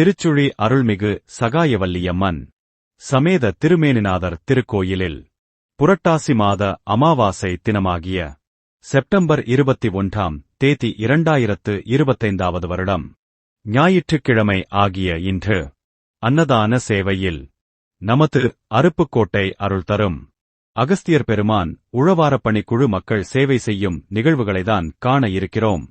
திருச்சுழி அருள்மிகு சகாயவல்லியம்மன் சமேத திருமேனிநாதர் திருக்கோயிலில் புரட்டாசி மாத அமாவாசை தினமாகிய செப்டம்பர் இருபத்தி ஒன்றாம் தேதி இரண்டாயிரத்து இருபத்தைந்தாவது வருடம் ஞாயிற்றுக்கிழமை ஆகிய இன்று அன்னதான சேவையில் நமது அருப்புக்கோட்டை அருள் தரும். அகஸ்தியர் பெருமான் உழவாரப்பணி குழு மக்கள் சேவை செய்யும் நிகழ்வுகளைதான் காண இருக்கிறோம்.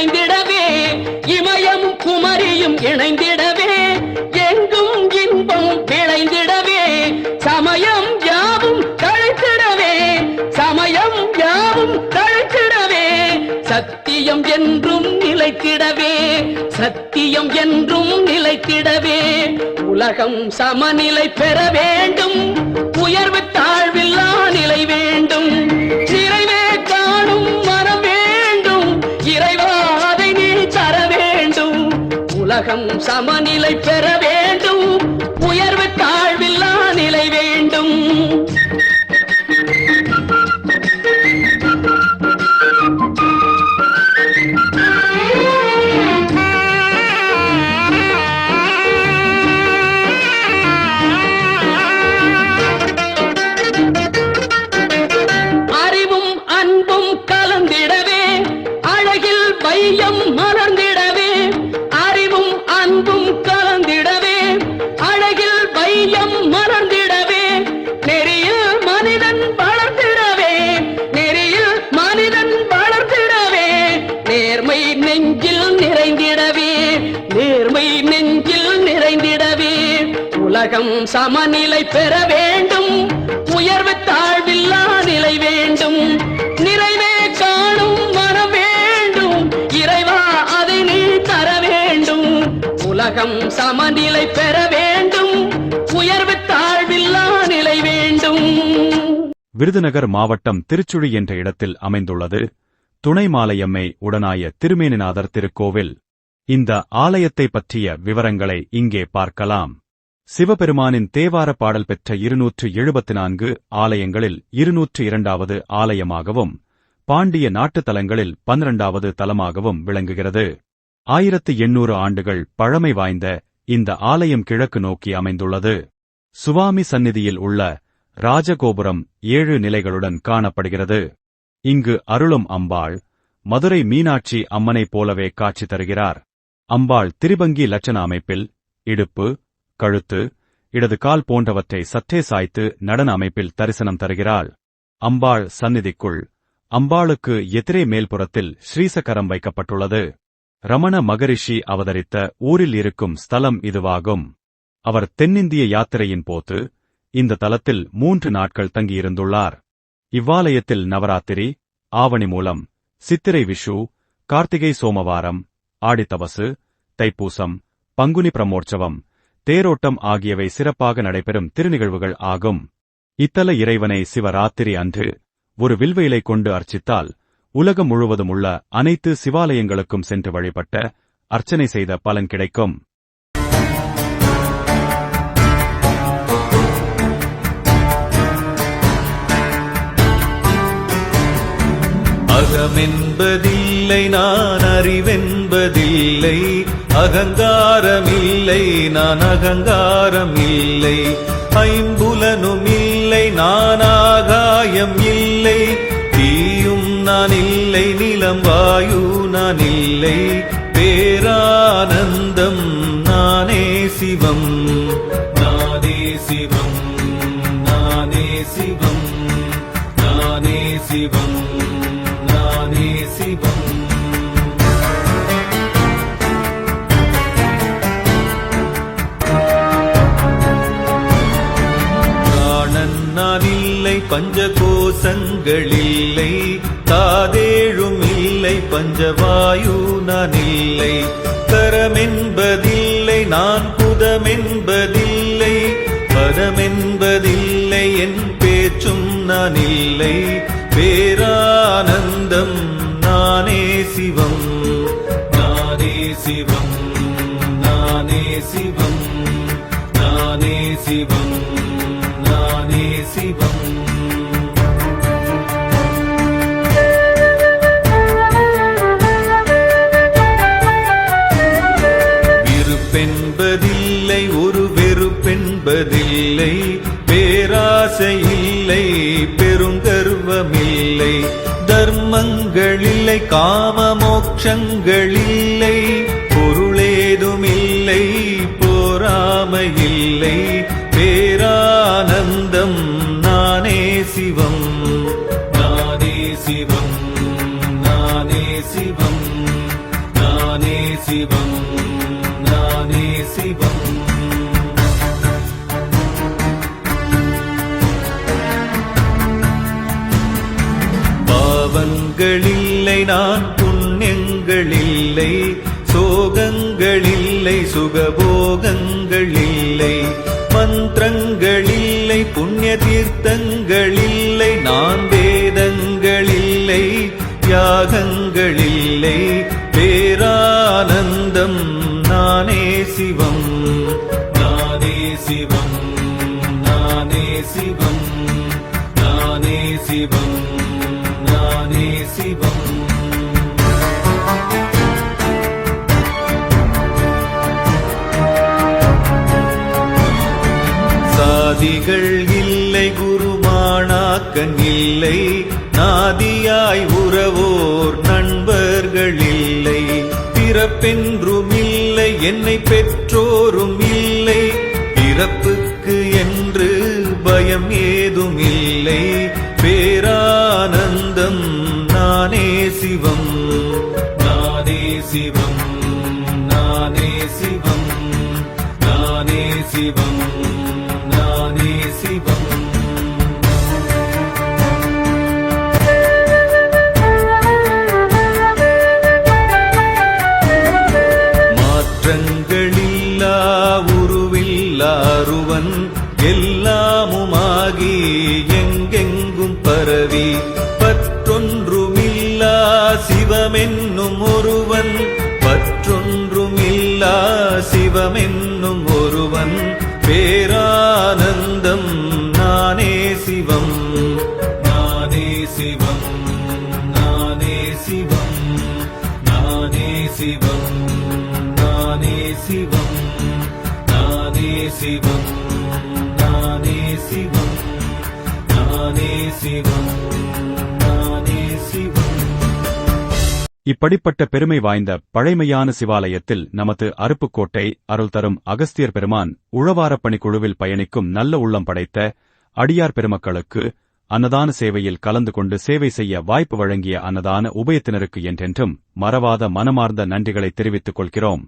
இன்பம் இமயம் குமரியும் இணைந்திடவே எங்கும் இன்பம் விளைந்திடவே சமயம் யாவும் தழைத்திடவே சமயம் யாவும் தழைத்திடவே சத்தியம் என்றும் நிலைத்திடவே சத்தியம் என்றும் நிலைத்திடவே உலகம் சமநிலை பெற வேண்டும் உயர்வு தாழ்வில்லா நிலை வேண்டும் சிறை உலகம் சமநிலை பெற வேண்டும். உயர்வு தாழ்வில்லா நிலை வேண்டும். உலகம் சமநிலை பெற வேண்டும். உயர்வு தாழ்வில்லா நிலை வேண்டும். விருதுநகர் மாவட்டம் திருச்சுழி என்ற இடத்தில் அமைந்துள்ளது. துணை மாலையம்மை உடனாய திருமேனிநாதர் திருக்கோவில். இந்த ஆலயத்தை பற்றிய விவரங்களை இங்கே பார்க்கலாம். சிவபெருமானின் தேவார பாடல் பெற்ற இருநூற்று எழுபத்தி நான்கு ஆலயங்களில் இருநூற்று இரண்டாவது ஆலயமாகவும் பாண்டிய நாட்டுத் தலங்களில் பன்னிரண்டாவது தலமாகவும் விளங்குகிறது. ஆயிரத்து எண்ணூறு ஆண்டுகள் பழமை வாய்ந்த இந்த ஆலயம் கிழக்கு நோக்கி அமைந்துள்ளது. சுவாமி சந்நிதியில் உள்ள ராஜகோபுரம் ஏழு நிலைகளுடன் காணப்படுகிறது. இங்கு அருளும் அம்பாள் மதுரை மீனாட்சி அம்மனைப் போலவே காட்சி தருகிறார். அம்பாள் திரிபங்கி லட்சண அமைப்பில் இடுப்பு கழுத்து இடது கால் போன்றவற்றை சற்றே சாய்த்து நடன அமைப்பில் தரிசனம் தருகிறாள். அம்பாள் சந்நிதிக்குள் அம்பாளுக்கு எதிரே மேல்புறத்தில் ஸ்ரீசக்கரம் வைக்கப்பட்டுள்ளது. ரமண மகரிஷி அவதரித்த ஊரில் இருக்கும் ஸ்தலம் இதுவாகும். அவர் தென்னிந்திய யாத்திரையின் போது இந்த தலத்தில் மூன்று நாட்கள் தங்கியிருந்துள்ளார். இவ்வாலயத்தில் நவராத்திரி ஆவணி மூலம் சித்திரை விஷு கார்த்திகை சோமவாரம் ஆடித்தவசு தைப்பூசம் பங்குனி பிரமோற்சவம் தேரோட்டம் ஆகியவை சிறப்பாக நடைபெறும் திருநிகழ்வுகள் ஆகும். இத்தல இறைவனை சிவராத்திரி அன்று ஒரு வில்வெயிலை கொண்டு அர்ச்சித்தால் உலகம் முழுவதும் உள்ள அனைத்து சிவாலயங்களுக்கும் சென்று வழிபட்ட அர்ச்சனை செய்த பலன் கிடைக்கும். அகமென்பதில்லை நான் அறிவென்பதில்லை. அகங்காரமில்லை நான் அகங்காரமில்லை. ஐம்புலனும் இல்லை நானா நான் இல்லை நிலம் வாயு நான் இல்லை பேரானந்தம் நானே சிவம். நானே சிவம் நானே சிவம் நானே சிவம் நானே சிவம். நான் இல்லை பஞ்சகோசங்கள் இல்லை தாதேழும் இல்லை பஞ்சவாயு நான் இல்லை கரமென்பதில்லை நான் புதமென்பதில்லை. பதமென்பதில்லை என் பேச்சும் நான் இல்லை பேரானந்தம் நானே சிவம். இல்லை பேராசை இல்லை பெருங்கர்வமில்லை. தர்மங்களில்லை காம மோட்சங்களில்லை பொருளேதுமில்லை போராமையில்லை நான் புண்ணியங்கள் இல்லை சோகங்கள் இல்லை சுகபோகங்கள் இல்லை மந்திரங்கள் இல்லை புண்ணிய தீர்த்தங்கள் இல்லை நான் வேதங்கள் இல்லை தியாகங்கள் இல்லை பேரானந்தம் நானே சிவம் நானே சிவம் நானே சிவம் நானே சிவம் நானே சிவம். இல்லை. நாதியாய் உறவோர் நண்பர்கள் இல்லை. பிறப்பென்றும் இல்லை. என்னை பெற்றோரும் இல்லை. பிறப்புக்கு என்று பயம் ஏதும் இல்லை. பேரானந்தம் நானே சிவம் நானே சிவம். நானே சிவம் நானே சிவம் நானே சிவம் நானே சிவம் நானே சிவம் நானே சிவம் நானே சிவம். இப்படிப்பட்ட பெருமை வாய்ந்த பழைமையான சிவாலயத்தில் நமது அருப்புக்கோட்டை அருள் தரும் அகஸ்தியர் பெருமான் உழவாரப்பணி குழுவில் பயணிக்கும் நல்ல உள்ளம் படைத்த அடியார் பெருமக்களுக்கு அன்னதான சேவையில் கலந்து கொண்டு சேவை செய்ய வாய்ப்பு வழங்கிய அன்னதான உபயத்தினருக்கு என்றென்றும் மறவாத மனமார்ந்த நன்றிகளை தெரிவித்துக் கொள்கிறோம்.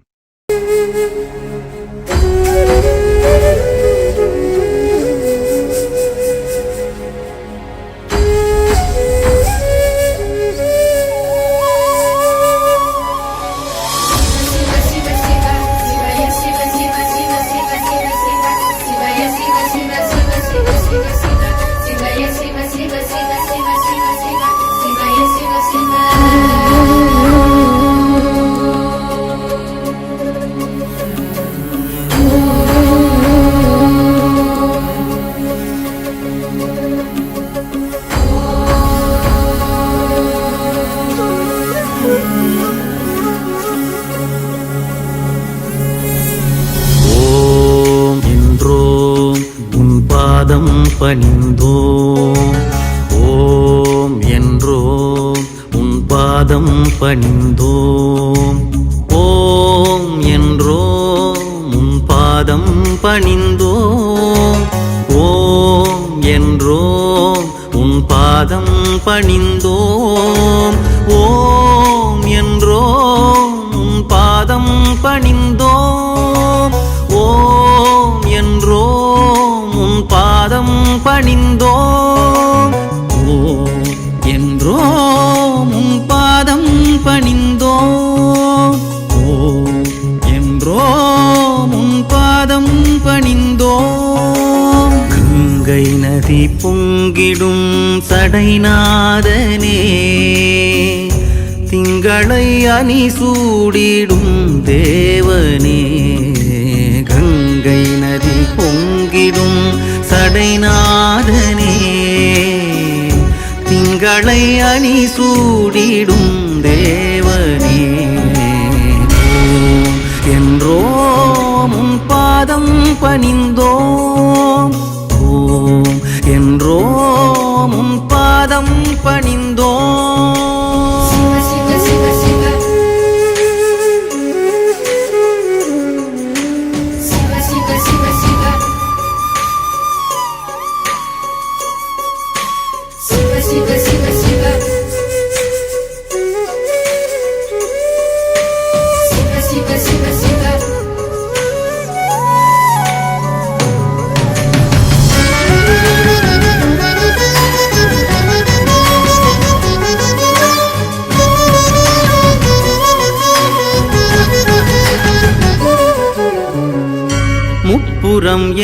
வந்தோம். ஓம் என்றோ உன் பாதம் பணிந்தோம். ஓம் என்றோ உன் பாதம் பணிந்தோம். ஓம் என்றோ உன் பாதம் பணிந்தோம். பொங்கிடும் சடைநாதனே திங்களை அணி சூடிடும் தேவனே. கங்கை நதி பொங்கிடும் சடைநாதனே திங்களை அணி சூடிடும் தேவனே. என்றோ முன் பாதம் பணிந்தோம் என்றோ முன் பாதம் பணிந்தோம்.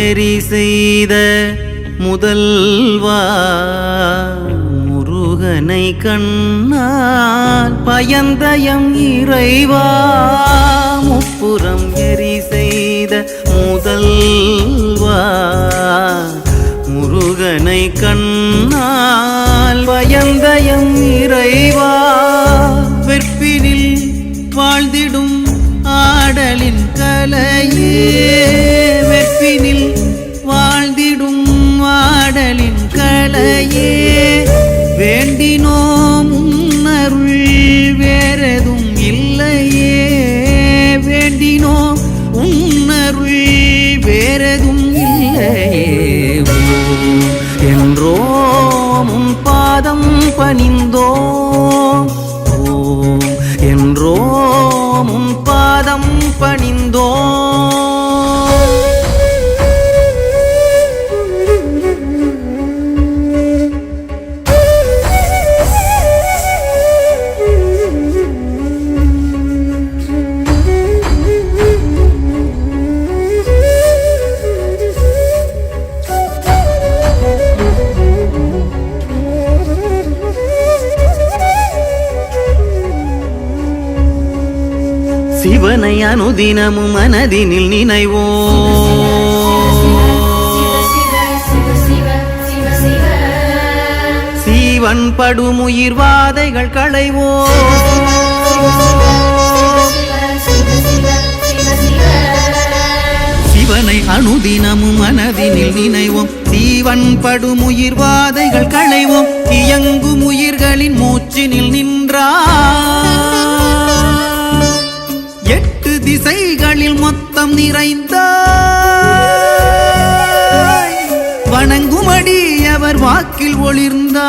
எரி செய்த முதல்வா முருகனை கண்ணால் பயந்தயம் இறைவா. முப்புறம் எரி செய்த முதல்வா முருகனை கண்ணால் பயந்தயம் இறைவா. வெற்பினில் வாழ்ந்திடும் ஆடலின் கலையே. சிவனை அனுதினமும் மனதினில் நினைவோ சீவன் படுமுயிர் வாதைகள் களைவோ சிவனை அனுதினமும் மனதினில் நினைவோம். சீவன் படுமுயிர் வாதைகள் களைவோம். இயங்கும் உயிர்களின் மூச்சினில் நின்றார். திசைகளில் மொத்தம் நிறைந்த வணங்குமடி அவர் வாக்கில் ஒளிர்ந்தாய்.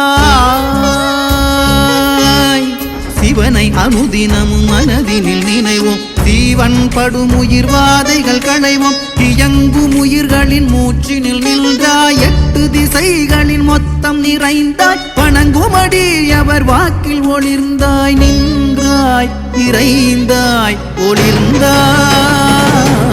சிவனை அனுதினமும் மனதினில் நினைவோம். தீவன் படும் உயிர் வாதைகள் களைவோம். இயங்கும் உயிர்களின் மூச்சினில் நின்றாய். எட்டு திசைகளின் மொத்தம் நிறைந்தாய். வணங்குமடி அவர் வாக்கில் ஒளிர்ந்தாய். நின்றாய். இறைந்தாய் ஒளிர்ந்தாய்.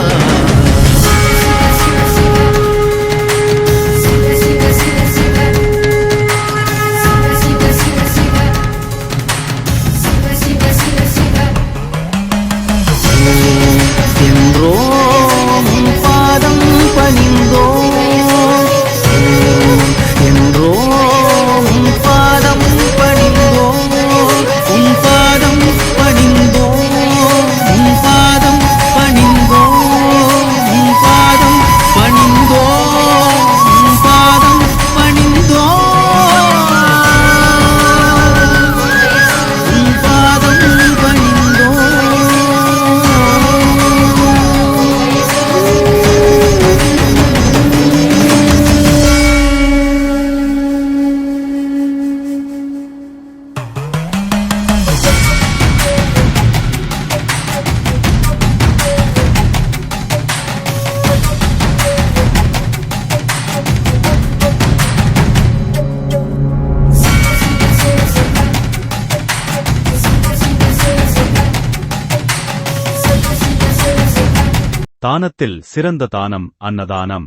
தானத்தில் சிறந்த தானம் அன்னதானம்.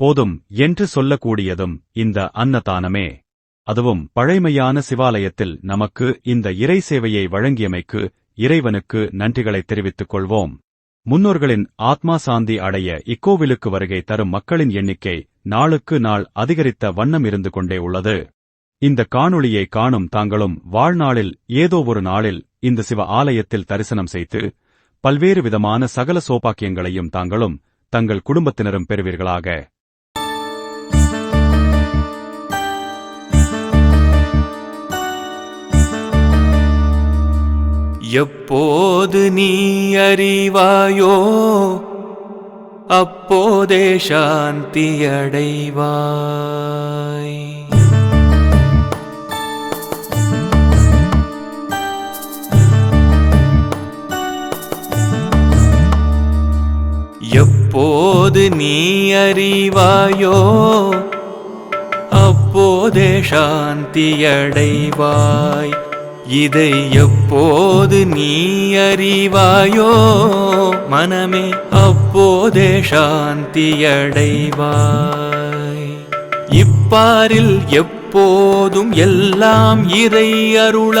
போதும் என்று சொல்லக்கூடியதும் இந்த அன்னதானமே. அதுவும் பழைமையான சிவாலயத்தில் நமக்கு இந்த இறை சேவையை வழங்கியமைக்கு இறைவனுக்கு நன்றிகளை தெரிவித்துக் கொள்வோம். முன்னோர்களின் ஆத்மா சாந்தி அடைய இக்கோவிலுக்கு வருகை தரும் மக்களின் எண்ணிக்கை நாளுக்கு நாள் அதிகரித்த வண்ணம் இருந்து கொண்டே உள்ளது. இந்த காணொளியை காணும் தாங்களும் வாழ்நாளில் ஏதோ ஒரு நாளில் இந்த சிவ ஆலயத்தில் தரிசனம் செய்து பல்வேறு விதமான சகல சோபாக்கியங்களையும் தாங்களும் தங்கள் குடும்பத்தினரும் பெறுவீர்களாக. எப்போது நீ அறிவாயோ அப்போதே சாந்தியடைவாய் எப்போது நீ அறிவாயோ அப்போதே சாந்தியடைவாய் இதை எப்போது நீ அறிவாயோ மனமே அப்போதே சாந்தியடைவாய் இப்பாரில் எப்போதும் எல்லாம் இறை அருளா.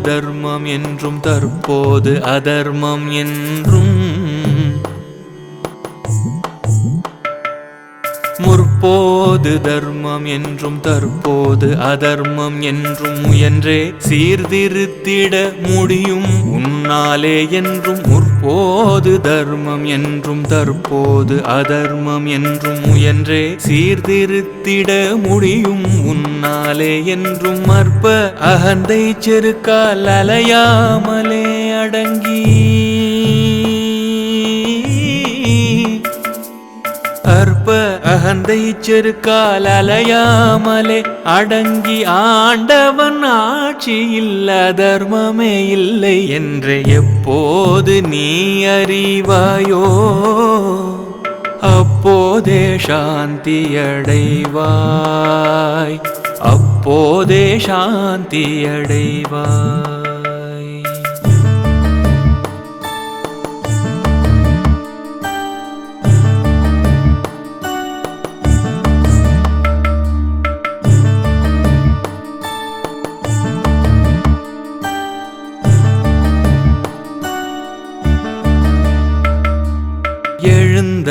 தர்மம் என்றும் தற்போது அதர்மம் என்றும். முற்போது தர்மம் என்றும் தற்போது அதர்மம் என்றும் முயன்றே சீர்திருத்திட முடியும். உன்னாலே என்றும் போது தர்மம் என்றும் தற்போது அதர்மம் என்றும் முயன்றே சீர்திருத்திட முடியும் உன்னாலே என்றும் அற்ப அகந்தை செருக்கால் அலையாமலே அடங்கி. அகந்தை செருக்கால் அலையாமலே அடங்கி ஆண்டவன் ஆட்சியில் அதர்மமே இல்லை என்று எப்போது நீ அறிவாயோ அப்போதே சாந்தி அடைவாய் அப்போதே சாந்தி அடைவாய்.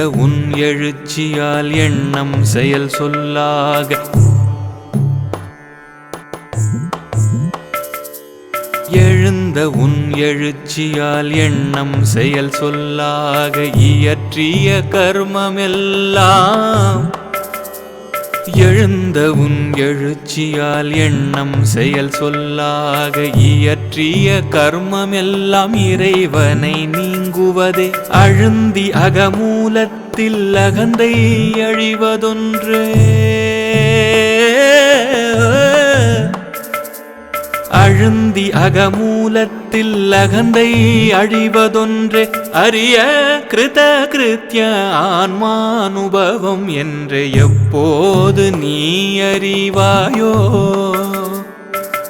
உன் எழுச்சியால் எண்ணம் செயல் சொல்லாக. எழுந்த உன் எழுச்சியால் எண்ணம் செயல் சொல்லாக. இயற்றிய கர்மமெல்லாம் எழுந்த உன் எழுச்சியால் எண்ணம் செயல் சொல்லாக இயற்றிய கர்மம் எல்லாம் இறைவனை நீங்குவதே. அழுந்தி அகமூலத்தில் அகந்தை அழிவதொன்றே. அழுந்தி அகமூ மூலத்தில் அகந்தை அழிவதொன்றே அரிய கிருத கிருத்திய ஆன்மானுபவம் என்று எப்போது நீ அறிவாயோ?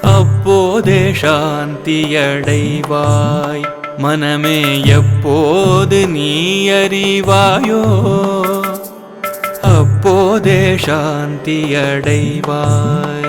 அப்போதே சாந்தியடைவாய். மனமே எப்போது நீ அறிவாயோ? அப்போதே சாந்தியடைவாய்.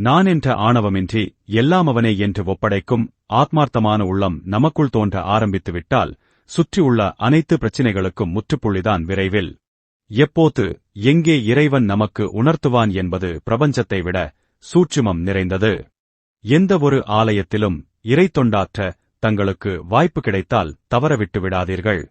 நான் என்ற ஆணவமின்றி எல்லாம் அவனே என்று ஒப்படைக்கும் ஆத்மார்த்தமான உள்ளம் நமக்குள் தோன்ற ஆரம்பித்துவிட்டால் சுற்றியுள்ள அனைத்து பிரச்சினைகளுக்கும் முற்றுப்புள்ளிதான் விரைவில். எப்போது எங்கே இறைவன் நமக்கு உணர்த்துவான் என்பது பிரபஞ்சத்தை விட சூட்சுமம் நிறைந்தது. எந்த ஒரு ஆலயத்திலும் இறை தொண்டாற்ற தங்களுக்கு வாய்ப்பு கிடைத்தால் தவறவிட்டு விடாதீர்கள்